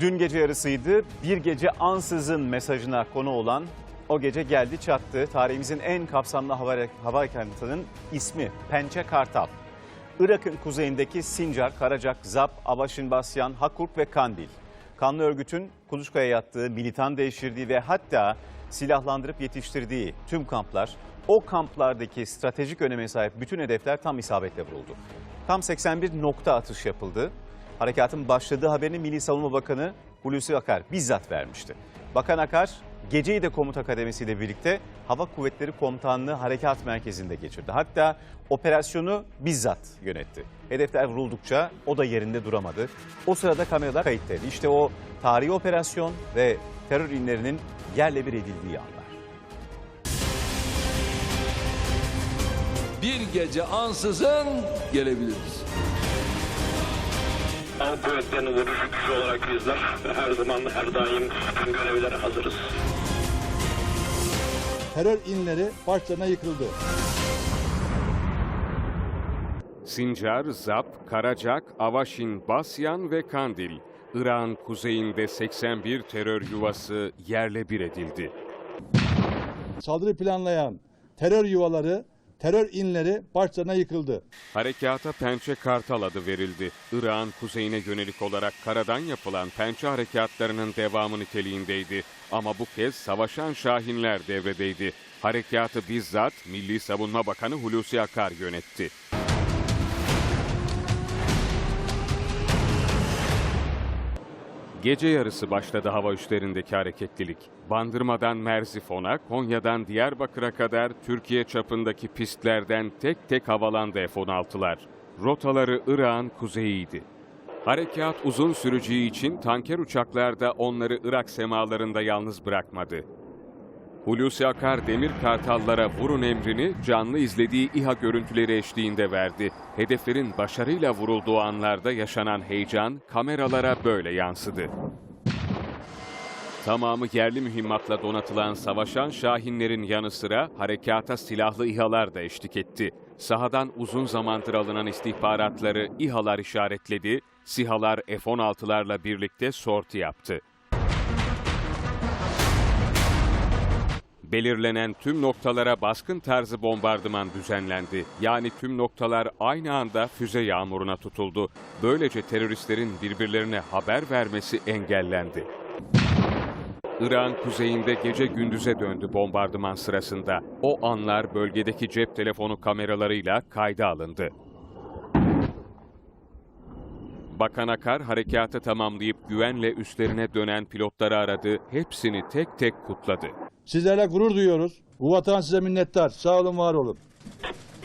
Dün gece yarısıydı. Bir gece ansızın mesajına konu olan o gece geldi çattı. Tarihimizin en kapsamlı hava, hava harekatının ismi Pençe Kartal. Irak'ın kuzeyindeki Sincar, Karacak, Zap, Avaşin Basyan, Hakurk ve Kandil. Kanlı örgütün kuluçkaya yattığı, militan devşirdiği ve hatta silahlandırıp yetiştirdiği tüm kamplar, o kamplardaki stratejik öneme sahip bütün hedefler tam isabetle vuruldu. Tam 81 nokta atış yapıldı. Harekatın başladığı haberini Milli Savunma Bakanı Hulusi Akar bizzat vermişti. Bakan Akar geceyi de komuta akademisiyle birlikte Hava Kuvvetleri Komutanlığı Harekat Merkezi'nde geçirdi. Hatta operasyonu bizzat yönetti. Hedefler vuruldukça o da yerinde duramadı. O sırada kameralar kayıttaydı. İşte o tarihi operasyon ve terör inlerinin yerle bir edildiği anlar. bir gece ansızın gelebiliriz. Hava kuvvetlerinin vuruş gücü olarak bizler her zaman her daim tüm görevlere hazırız. terör inleri başlarına yıkıldı. Sincar, Zap, Karacak, Avaşin, Basyan ve Kandil. İran kuzeyinde 81 terör yuvası yerle bir edildi. Saldırı planlayan terör yuvaları, terör inleri başlarına yıkıldı. Harekata Pençe Kartal adı verildi. İran kuzeyine yönelik olarak karadan yapılan pençe harekatlarının devamı niteliğindeydi. Ama bu kez savaşan şahinler devredeydi. Harekatı bizzat Milli Savunma Bakanı Hulusi Akar yönetti. Gece yarısı başladı hava üslerindeki hareketlilik. Bandırmadan Merzifon'a, Konya'dan Diyarbakır'a kadar Türkiye çapındaki pistlerden tek tek havalandı F-16'lar. Rotaları İran kuzeyiydi. Harekat uzun süreceği için tanker uçaklar da onları Irak semalarında yalnız bırakmadı. Hulusi Akar demir kartallara vurun emrini canlı izlediği İHA görüntüleri eşliğinde verdi. Hedeflerin başarıyla vurulduğu anlarda yaşanan heyecan kameralara böyle yansıdı. Tamamı yerli mühimmatla donatılan savaşan Şahinlerin yanı sıra harekata silahlı İHA'lar da eşlik etti. Sahadan uzun zamandır alınan istihbaratları İHA'lar işaretledi, SİHA'lar F-16'larla birlikte sorti yaptı. Belirlenen tüm noktalara baskın tarzı bombardıman düzenlendi. Yani tüm noktalar aynı anda füze yağmuruna tutuldu. Böylece teröristlerin birbirlerine haber vermesi engellendi. İran kuzeyinde gece gündüze döndü bombardıman sırasında. O anlar bölgedeki cep telefonu kameralarıyla kayda alındı. Bakan Akar harekatı tamamlayıp güvenle üstlerine dönen pilotları aradı. Hepsini tek tek kutladı. Sizlerle gurur duyuyoruz. Bu vatan size minnettar. Sağ olun, var olun.